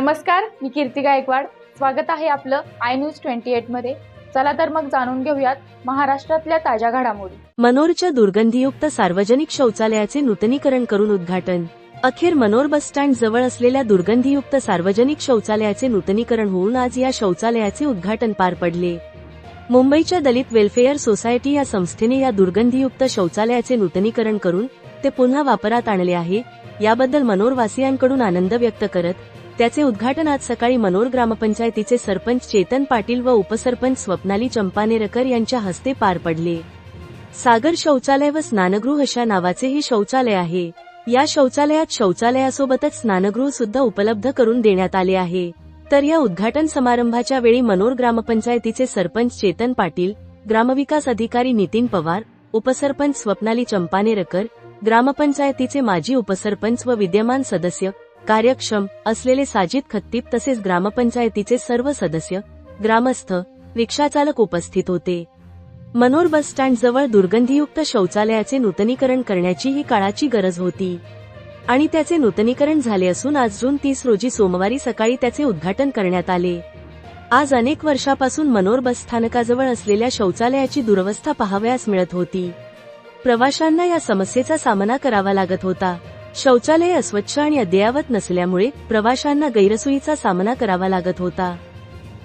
नमस्कार मी कीर्ती गायकवाड. स्वागत आहे आपलं आय न्यूज ट्वेंटी मध्ये. चला तर मग जाणून घेऊयात महाराष्ट्रातल्या ताज्या घडामोडी. मनोरच्या दुर्गंधीयुक्त सार्वजनिक शौचालयाचे नूतनीकरण करून उद्घाटन. अखेर मनोर बस स्टँड जवळ असलेल्या दुर्गंधीयुक्त सार्वजनिक शौचालयाचे नूतनीकरण होऊन आज या शौचालयाचे उद्घाटन पार पडले. मुंबईच्या दलित वेलफेअर सोसायटी या संस्थेने या दुर्गंधीयुक्त शौचालयाचे नूतनीकरण करून ते पुन्हा वापरात आणले आहे याबद्दल मनोरवासियांकडून आनंद व्यक्त करत त्याचे उद्घाटन आज सकाळी मनोर ग्रामपंचायतीचे सरपंच चेतन पाटील व उपसरपंच स्वप्नाली चंपानेरकर यांच्या हस्ते पार पडले. सागर शौचालय व स्नानगृह अशा नावाचे हे शौचालय आहे. या शौचालयात शौचालयासोबतच स्नानगृह सुद्धा उपलब्ध करून देण्यात आले आहे. तर या उद्घाटन समारंभाच्या वेळी मनोर ग्रामपंचायतीचे सरपंच चेतन पाटील ग्रामविकास अधिकारी नितीन पवार उपसरपंच स्वप्नाली चंपानेरकर ग्रामपंचायतीचे माजी उपसरपंच व विद्यमान सदस्य कार्यक्षम असलेले साजिद खत्तीप तसेच ग्रामपंचायतीचे सर्व सदस्य ग्रामस्थ रिक्षाचालक उपस्थित होते. मनोर बस स्टँड जवळ दुर्गंधीयुक्त शौचालयाचे नूतनीकरण करण्याची ही काळाची गरज होती. आणि त्याचे नूतनीकरण झाले असून आज जून तीस रोजी सोमवारी सकाळी त्याचे उद्घाटन करण्यात आले. आज अनेक वर्षापासून मनोर बस स्थानकाजवळ असलेल्या शौचालयाची दुरवस्था पाहावयास मिळत होती. प्रवाशांना या समस्येचा सामना करावा लागत होता. शौचालय अस्वच्छ आणि अद्ययावत नसल्यामुळे प्रवाशांना गैरसोयीचा सामना करावा लागत होता.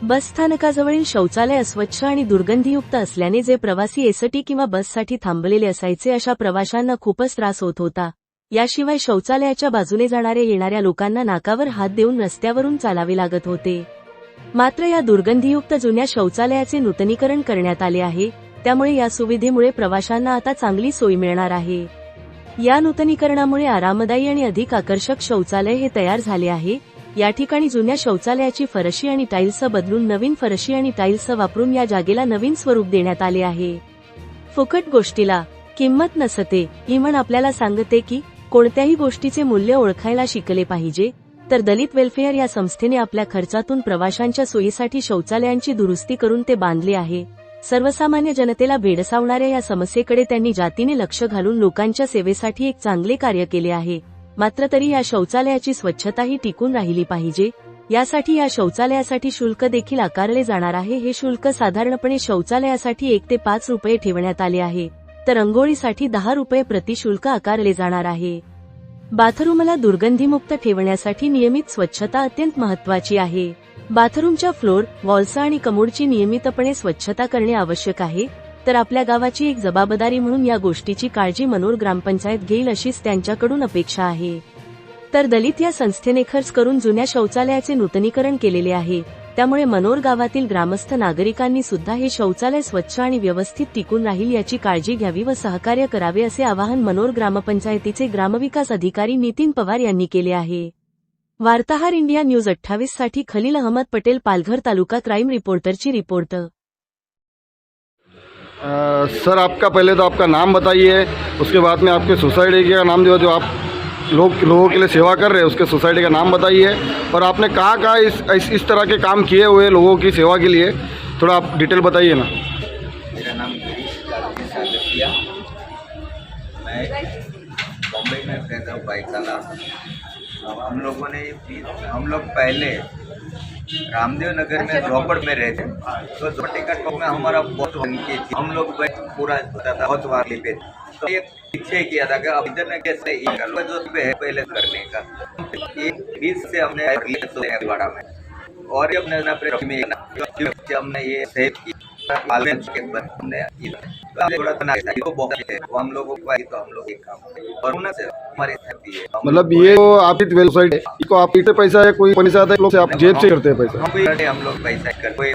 बसस्थानकाजवळील शौचालय अस्वच्छ आणि दुर्गंधीयुक्त असल्याने जे प्रवासी एसटी किंवा बससाठी थांबलेले असायचे अशा प्रवाशांना खूपच त्रास होत होता. याशिवाय शौचालयाच्या बाजूने जाणाऱ्या येणाऱ्या लोकांना नाकावर हात देऊन रस्त्यावरून चालावे लागत होते. मात्र या दुर्गंधीयुक्त जुन्या शौचालयाचे नूतनीकरण करण्यात आले आहे त्यामुळे या सुविधेमुळे प्रवाशांना आता चांगली सोय मिळणार आहे. या नूतनीकरणामुळे आरामदायी आणि अधिक आकर्षक शौचालय हे तयार झाले आहे. या ठिकाणी जुन्या शौचालयाची फरशी आणि टाईल्स बदलून नवीन फरशी आणि टाईल्स वापरून या जागेला नवीन स्वरूप देण्यात आले आहे. फुकट गोष्टीला किंमत नसते ही म्हण आपल्याला सांगते की कोणत्याही गोष्टीचे मूल्य ओळखायला शिकले पाहिजे तर दलित वेलफेअर या संस्थेने आपल्या खर्चातून प्रवाशांच्या सोयीसाठी शौचालयांची दुरुस्ती करून ते बांधले आहे. सर्वसामान्य जनतेला भेडसावणाऱ्या या समस्येकडे त्यांनी जातीने लक्ष घालून लोकांच्या सेवेसाठी एक चांगले कार्य केले आहे. मात्र तरी या शौचालयाची स्वच्छताही टिकून राहिली पाहिजे. यासाठी या शौचालयासाठी शुल्क देखील आकारले जाणार आहे. हे शुल्क साधारणपणे शौचालयासाठी एक ते पाच रुपये ठेवण्यात आले आहे. तर अंघोळीसाठी दहा रुपये प्रतिशुल्क आकारले जाणार आहे. बाथरूमला दुर्गंधीमुक्त ठेवण्यासाठी नियमित स्वच्छता अत्यंत महत्वाची आहे. बाथरूमच्या फ्लोर वॉल्सा आणि कमोडची नियमितपणे स्वच्छता करणे आवश्यक आहे. तर आपल्या गावाची एक जबाबदारी म्हणून या गोष्टीची काळजी मनोर ग्रामपंचायत घेईल अशीच त्यांच्याकडून अपेक्षा आहे. तर दलित या संस्थेने खर्च करून जुन्या शौचालयाचे नूतनीकरण केलेले आहे. त्यामुळे मनोर गावातील ग्रामस्थ नागरिकांनी सुद्धा हे शौचालय स्वच्छ आणि व्यवस्थित टिकून राहील याची काळजी घ्यावी व सहकार्य करावे असे आवाहन मनोर ग्रामपंचायतीचे ग्रामविकास अधिकारी नितीन पवार यांनी केले आहे. वार्ताहर इंडिया न्यूज अठ्ठावीससाठी खलील अहमद पटेल पालघर तालुका क्राईम रिपोर्टरची रिपोर्ट. सर आपका पहले तो आपका नाम बताइए उसके बाद में आपके सोसाइटी का नाम जो जो आप लोग लोगों के लिए सेवा कर रहे हैं उसके सोसाइटी का नाम बताइए। और आपने कहाँ कहाँ इस, इस इस तरह के काम किए हुए लोगों की सेवा के लिए? थोड़ा आप डिटेल बताइए ना। मेरा नाम मैं बॉम्बे में रहता हूँ बाईकाला हम लोगों ने हम लोग पहले रामदेव नगर में रोपड़ में रहते तो रोपड़ टिकट में हमारा बहुत उनकी थी। हम लोग पूरा होता था बहुत वाली पे तो एक निश्चय किया था कि अब इधर में कैसे ये जो पे है पहले करने का। एक बीस से हमने तो में। और ये अपने अपने हमने ये सेव की पालन के तो है हम लोगों को तो हम लोग एक काम से हमारी है मतलब ये जो आपकी वेल सोसाइटी इसको आप इसे पैसा है कोई पैसा आता है लोग से आप जेब से करते हैं पैसा। हम लोग पैसा कर कोई